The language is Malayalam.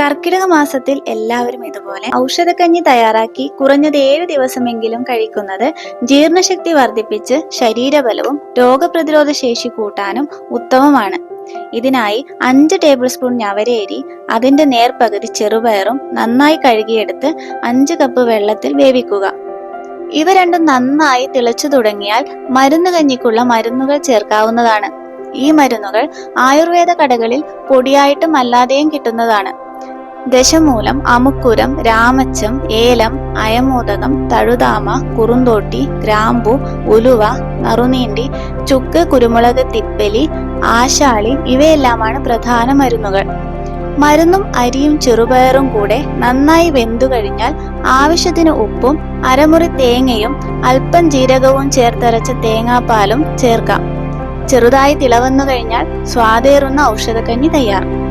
കർക്കിടക മാസത്തിൽ എല്ലാവരും ഇതുപോലെ ഔഷധക്കഞ്ഞി തയ്യാറാക്കി കുറഞ്ഞത് ഏഴ് ദിവസമെങ്കിലും കഴിക്കുന്നത് ജീർണശക്തി വർദ്ധിപ്പിച്ച് ശരീരബലവും രോഗപ്രതിരോധ ശേഷി കൂട്ടാനും ഉത്തമമാണ്. ഇതിനായി അഞ്ച് ടേബിൾ സ്പൂൺ ഞവരേരി അതിന്റെ നേർപകുതി ചെറുപയറും നന്നായി കഴുകിയെടുത്ത് അഞ്ച് കപ്പ് വെള്ളത്തിൽ വേവിക്കുക. ഇവ രണ്ടും നന്നായി തിളച്ചു തുടങ്ങിയാൽ മരുന്ന് കഞ്ഞിക്കുള്ള മരുന്നുകൾ ചേർക്കാവുന്നതാണ്. ഈ മരുന്നുകൾ ആയുർവേദ കടകളിൽ പൊടിയായിട്ടും അല്ലാതെയും കിട്ടുന്നതാണ്. ദശമൂലം അമുക്കുരം രാമച്ചം ഏലം അയമോദകം തഴുതാമ കുറുന്തോട്ടി ഗ്രാമ്പു ഉലുവ നറുനീണ്ടി ചുക്ക് കുരുമുളക് തിപ്പലി ആശാളി ഇവയെല്ലാമാണ് പ്രധാന മരുന്നുകൾ. മരുന്നും അരിയും ചെറുപയറും കൂടെ നന്നായി വെന്തു കഴിഞ്ഞാൽ ആവശ്യത്തിന് ഉപ്പും അരമുറി തേങ്ങയും അല്പം ജീരകവും ചേർത്തരച്ച തേങ്ങാപ്പാലും ചേർക്കാം. ചെറുതായി തിളവന്നു കഴിഞ്ഞാൽ സ്വാദേറുന്ന ഔഷധക്കഞ്ഞി തയ്യാർ.